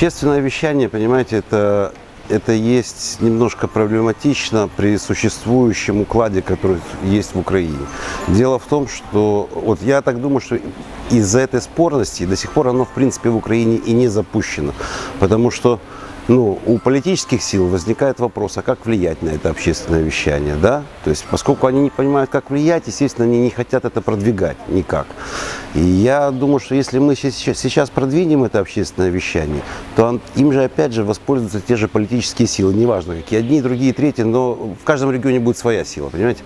Общественное вещание, понимаете, это, это есть немножко проблематично при существующем укладе, который есть в Украине. Дело в том, что вот я так думаю, что из-за этой спорности до сих пор оно, в принципе, в Украине и не запущено. Потому что ну, у политических сил возникает вопрос, а как влиять на это общественное вещание, да? То есть, поскольку они не понимают, как влиять, естественно, они не хотят это продвигать никак. И я думаю, что если мы сейчас, продвинем это общественное вещание, то им же опять же воспользуются те же политические силы, неважно какие, одни, другие, третьи, но в каждом регионе будет своя сила, понимаете?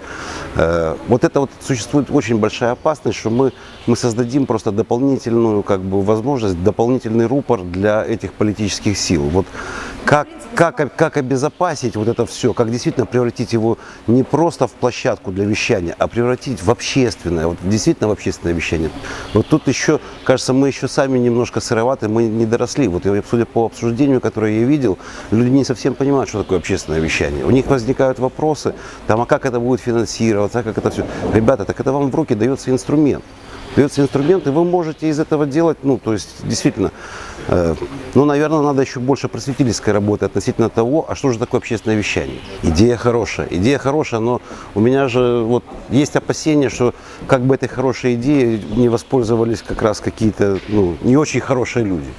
Э, Вот это вот существует очень большая опасность, что мы, мы создадим просто дополнительную как бы возможность, дополнительный рупор для этих политических сил. Вот как, как, как обезопасить вот это все, как действительно превратить его не просто в площадку для вещания, а превратить в общественное, вот действительно в общественное вещание. Вот тут еще, кажется, мы еще сами немножко сыроваты, мы не доросли. Вот судя по обсуждению, которое я видел, люди не совсем понимают, что такое общественное вещание. У них возникают вопросы, там, а как это будет финансироваться, а как это все. Ребята, так это вам в руки дается инструмент дается инструмент, и вы можете из этого делать, ну, то есть, действительно, э, ну, наверное, надо еще больше просветительской работы относительно того, а что же такое общественное вещание. Идея хорошая, идея хорошая, но у меня же вот есть опасения, что как бы этой хорошей идеей не воспользовались как раз какие-то, ну, не очень хорошие люди.